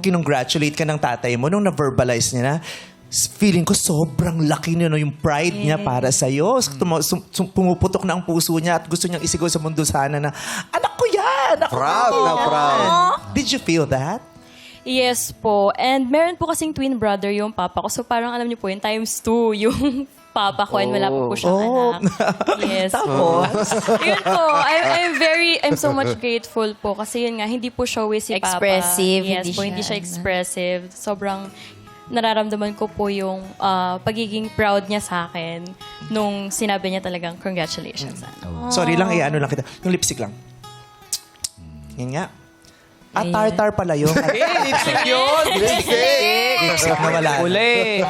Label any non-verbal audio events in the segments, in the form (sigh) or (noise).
kinongratulate ka ng tatay mo, nung na-verbalize niya na, feeling ko sobrang laki niya, no, yung pride niya para sa'yo. Tumo- sum- sum- pumuputok na ang puso niya at gusto niyang isigaw sa mundo sana na, anak ko yan! Ako Proud yan." na proud. Did you feel that? Yes po. And meron po kasing twin brother yung papa ko. So parang alam niyo po yun, times two yung papa ko and wala po po siyang Oh. anak. (laughs) Yes. Tapos? yun po. I'm, I'm very, I'm so much grateful po. Kasi yun nga, hindi po showy si papa. Expressive, Yes hindi po, hindi siya, siya expressive. Sobrang nararamdaman ko po yung ah, pagiging proud niya sa akin nung sinabi niya talagang congratulations. Ana. Sorry lang, eh, ano lang kita. Yung lipstick lang. Yun nga. At tartar pala yun. (laughs) Eh, lipstick yun. (laughs) lipstick na wala. Uli.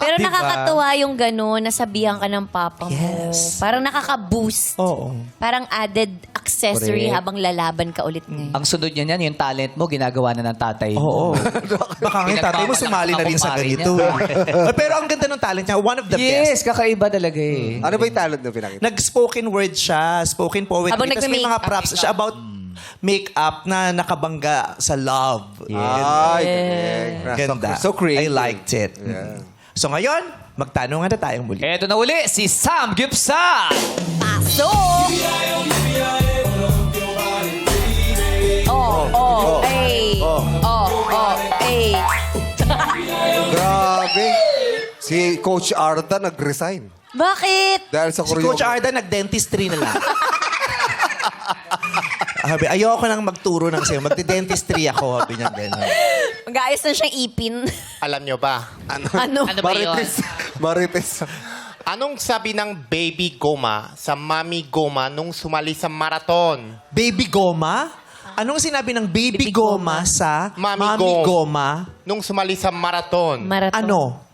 Pero Diba? nakakatuwa yung gano'n, nasabihan ka ng papa mo. Yes. Parang nakaka-boost. Oo. Parang added accessory Correct. habang lalaban ka ulit ngayon. Ang sunod niya niyan, yung talent mo, ginagawa na ng tatay Oo. mo. (laughs) Baka nga yung tatay mo sumali na rin sa ganito. eh. Pero ang ganda ng talent niya. One of the yes, best. kakaiba talaga eh. Ano ba yung talent na pinakita? Nag-spoken word siya. Spoken poetry. Habang Tapos may mga props siya about make-up na nakabangga sa love. Ay, correct. Ganda. So, so creative. I liked it. Yeah. So ngayon, magtanungan na tayong muli. Eto na uli, si Sam Gibson! Pasok! Oh, oh, ay. Oh, oh, ay. Grabe. Si Coach Arda nag-resign. Bakit? Dahil sa Si. Coach Arda, nag-dentistry na lang. (laughs) Sabi, ayoko nang magturo ng sa'yo. Magdi-dentistry ako. Sabi niya gano'n. Mag-aayos na siyang ipin. Alam nyo ba? Ano, ano? Marites. Marites. anong sabi ng baby goma sa mami goma nung sumali sa marathon? Baby Goma? Anong sinabi ng Baby, Baby Goma, Goma. sa Mami Mami Gom. Goma? Nung sumali sa marathon. Marathon. Ano?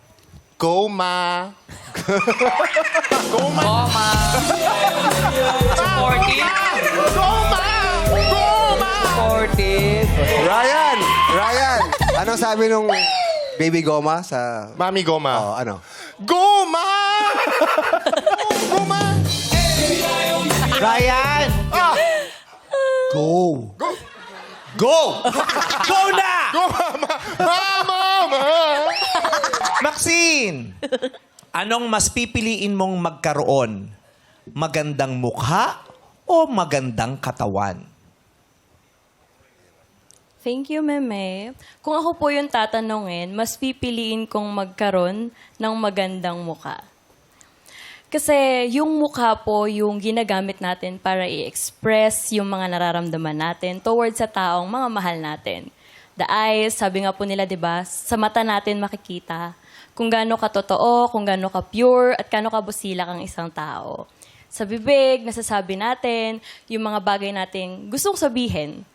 Goma. goma. Goma! Goma! Goma! Supportive! Ryan! Ryan! Anong sabi nung baby goma sa... Mami goma. Oh, ano? Goma! goma! Ryan! Ah! Go! Go! Go na! Goma! Mama! Maxine! Anong mas pipiliin mong magkaroon? Magandang mukha o magandang katawan? Thank you, Meme. Kung ako po yung tatanungin, mas pipiliin kong magkaroon ng magandang muka. Kasi yung mukha po yung ginagamit natin para i-express yung mga nararamdaman natin towards sa taong mga mahal natin. The eyes, sabi nga po nila, di ba, sa mata natin makikita kung gaano ka totoo, kung gaano ka pure, at gaano ka busilak ang isang tao. Sa bibig, nasasabi natin yung mga bagay nating gustong sabihin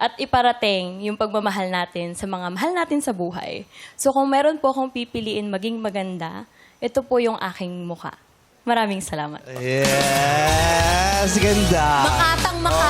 at iparating yung pagmamahal natin sa mga mahal natin sa buhay. So kung meron po akong pipiliin maging maganda, ito po yung aking mukha. Maraming salamat. Yes! Ganda! Makatang makata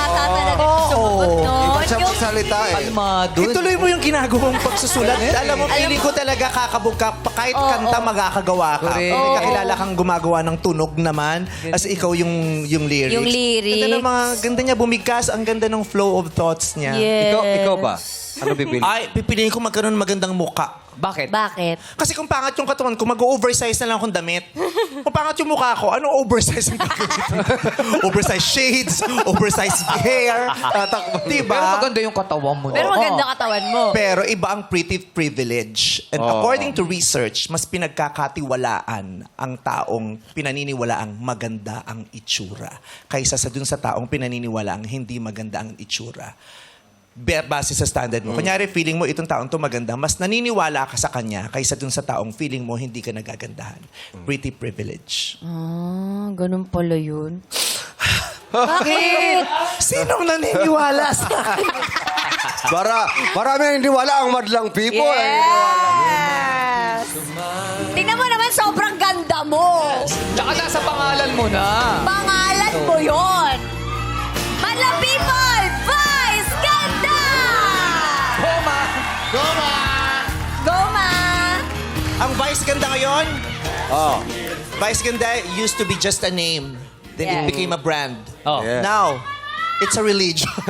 talaga yung sumagot Oo. Iba siya magsalita eh. Kalmado. Ituloy mo yung ginagawang pagsusulat. Alam mo, feeling ko talaga kakabog ka. Pa- Kahit kanta, magkakagawa ka. Correct. May kakilala kang gumagawa ng tunog naman. As ikaw yung, yung lyrics. Yung lyrics. Ganda ng mga, ganda niya bumigkas. Ang ganda ng flow of thoughts niya. Yes. Ikaw, ikaw ba? Ano bibili? Ay, pipiliin ko magkaroon ng magandang muka. Bakit? Bakit? Kasi kung pangat yung katawan ko, mag-oversize na lang akong damit. (laughs) kung pangat yung mukha ko, ano oversize ang gagawin? (laughs) oversize shades, oversize hair. (laughs) Tatakbo. Diba? Pero maganda yung katawan mo. Pero Oo. maganda katawan mo. Pero iba ang pretty privilege. And according to research, mas pinagkakatiwalaan ang taong pinaniniwalaang maganda ang itsura kaysa sa dun sa taong pinaniniwalaang hindi maganda ang itsura. Be- Base sa standard mo. Kunyari, feeling mo itong taong to maganda, mas naniniwala ka sa kanya kaysa dun sa taong feeling mo hindi ka nagagandahan. Pretty privilege. Ah, ganun pala yun. (laughs) Bakit? Sinong naniniwala sa (laughs) Para, marami ang hindi wala ang madlang people. Yes! Tingnan mo naman, sobrang ganda mo. Tsaka nasa pangalan mo na. Pangalan mo yon. Madlang people, Go, Ma! Go, Ma! Ang vice ganda ngayon, oh, vice ganda used to be just a name. Then Yeah. it became a brand. Oh. Yeah. Now, it's a religion. (laughs)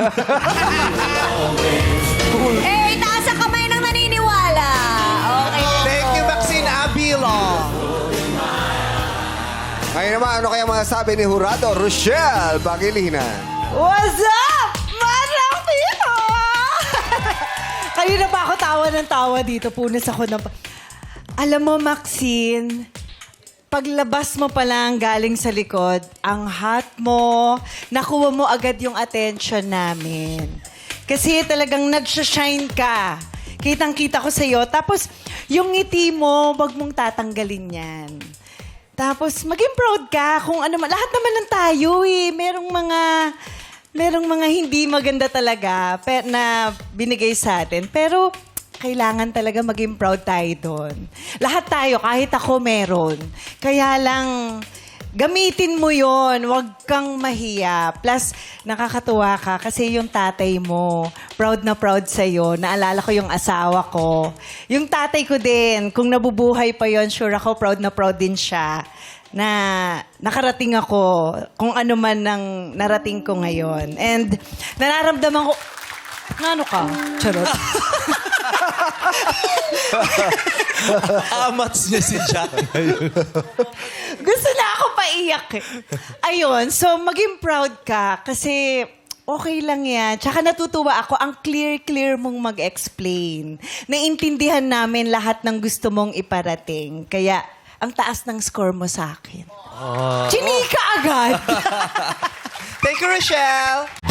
Eh, itaas ang kamay ng naniniwala. Okay. Thank you, Maxine Abilo. Ngayon naman, ano kaya masasabi ni Jurado Rochelle Pagilinan? What's up? Kanina pa ako tawa ng tawa dito. Punas ako ng... Alam mo, Maxine, paglabas mo pa lang galing sa likod, ang hot mo, nakuha mo agad yung attention namin. Kasi talagang nagsashine ka. Kitang-kita ko sa'yo. Tapos, yung ngiti mo, wag mong tatanggalin yan. Tapos, maging proud ka kung ano man. Lahat naman ng tayo eh. Merong mga, merong mga hindi maganda talaga na binigay sa atin. Pero, kailangan talaga maging proud tayo doon. Lahat tayo, kahit ako meron. Kaya lang, gamitin mo yon Huwag kang mahiya. Plus, nakakatuwa ka kasi yung tatay mo, proud na proud sa'yo. Naalala ko yung asawa ko. Yung tatay ko din, kung nabubuhay pa yon sure ako proud na proud din siya na nakarating ako kung ano man ang narating ko ngayon. And nararamdaman ko, ano ka? Charot. (laughs) Amats niya si Jack. (laughs) Gusto na ako paiyak eh. Ayun, so maging proud ka kasi okay lang yan. Tsaka natutuwa ako, ang clear-clear mong mag-explain. Naintindihan namin lahat ng gusto mong iparating. Kaya, ang taas ng score mo sa akin. Chinika agad! (laughs) Thank you, Rochelle.